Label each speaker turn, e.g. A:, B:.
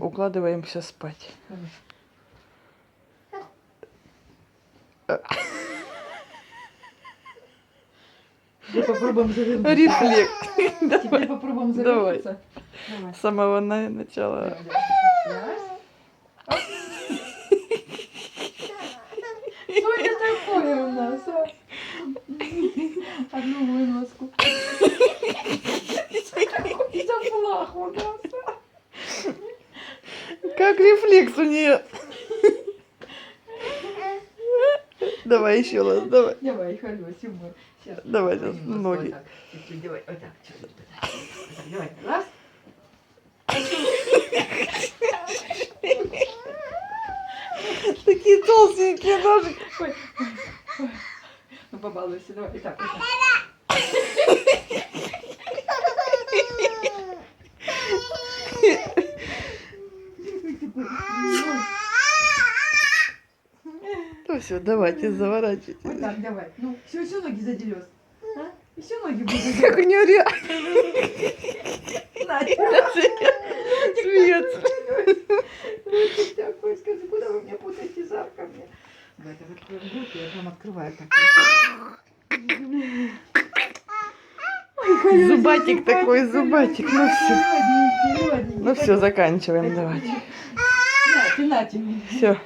A: укладываемся спать.
B: Теперь попробуем завернуться.
A: Рефлекс.
B: Теперь
A: Давай.
B: попробуем
A: Давай.
B: завернуться. Давай.
A: С самого на- начала.
B: Что это такое у нас, а? Одну выноску. Какой флаг у нас?
A: Как рефлекс у нее. Давай еще раз, давай.
B: Давай, колесим мы. Сейчас.
A: Давай сейчас ноги.
B: давай, вот так. чуть-чуть, Давай, раз.
A: Такие толстенькие.
B: Ой. Ну, побалуйся, давай. И так, вот так.
A: Ну все, давайте, заворачивайте.
B: Вот так, давай. Ну, все, все ноги задерешь. А? Еще ноги будут
A: Как у нее реально
B: Смеется.
A: смеется.
B: такой, скажи, куда вы меня путаете жарко мне? Давай, так откроем руки, я прям открываю
A: Зубатик такой, зубатик. Ну все. Ну все, заканчиваем, давайте. Все.